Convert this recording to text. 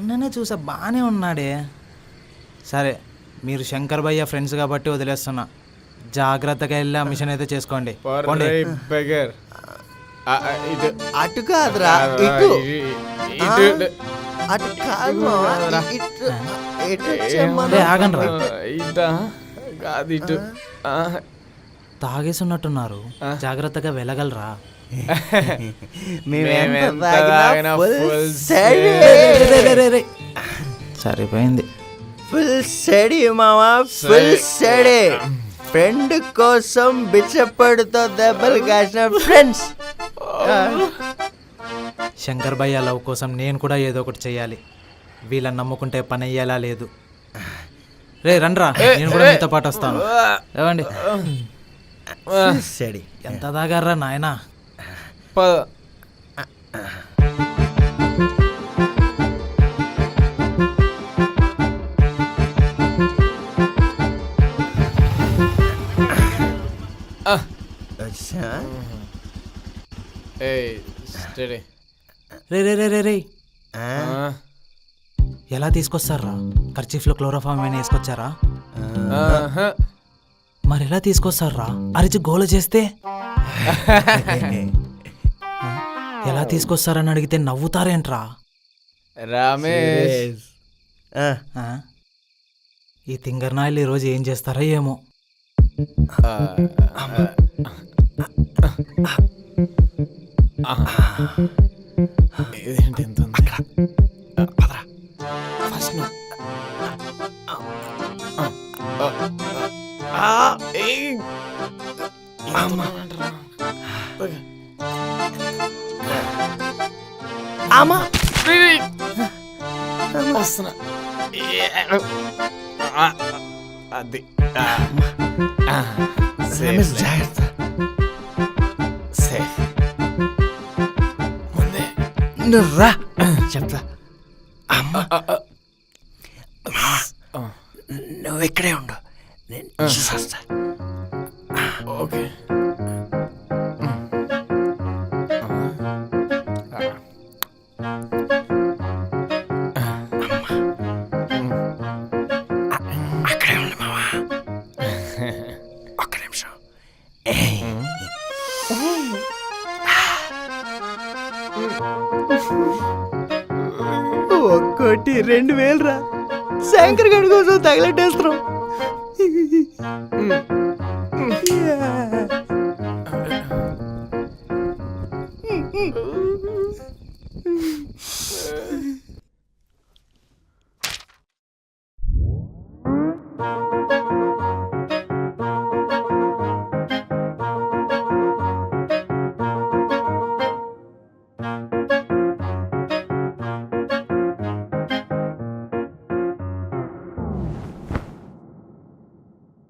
మొన్ననే చూసా బాగానే ఉన్నాడే. సరే మీరు శంకర్ భయ్య ఫ్రెండ్స్ కాబట్టి వదిలేస్తున్నా. జాగ్రత్తగా వెళ్ళి ఆ మిషన్ అయితే చేసుకోండి. అటు కాదురా ఇటు. అటు కాదు ఇటు తాగేసి ఉన్నట్టున్నారు జాగ్రత్తగా వెళ్ళగలరా? సరిపోయింది. ఫుల్ స్టడీ మావా. ఫుల్ స్టడీ ఫ్రెండ్ కోసం బిచ్చపడుతో దెబ్బలు కాసిన ఫ్రెండ్స్ శంకర్ భయ్య లవ్ కోసం నేను కూడా ఏదో ఒకటి చెయ్యాలి. వీళ్ళని నమ్ముకుంటే పని అయ్యేలా లేదు. రే రండ్రా. నేను కూడా మీతో పాటు వస్తాను. ఏవండి స్టడీ ఎంత దాగారా నాయనా? ఏయ్ స్టడీ. రే రే రే రే రే? ఎలా తీసుకొస్తారా? ఖర్చీఫ్లో క్లోరోఫామ్ ఏమైనా వేసుకొచ్చారా? మరి ఎలా తీసుకొస్తారా? అరిచి గోల చేస్తే? ఎలా తీసుకొస్తారని అడిగితే నవ్వుతారేంట్రా? రమేష్. ఆ, ఆ? ఈ తింగర్నాయలు ఈరోజు ఏం చేస్తారో ఏమో. ఇదేంటి ఎంత ఉంది? ఫస్ట్ నువ్వు. ఆ, ఏయ్. అమ్మా. ఏయ్. వస్తున్నా ఏ. ఆ, అది జాగ్రత్త సేఫ్ ముందే నువ్వు రా చెప్తా అమ్మా నువ్వు ఇక్కడే ఉండు నేను చూసొస్తా ఓకే ఒక్కోటి రెండు వేలు రా శంకర్ గడి కోసం తగలెట్టేస్తున్నాం.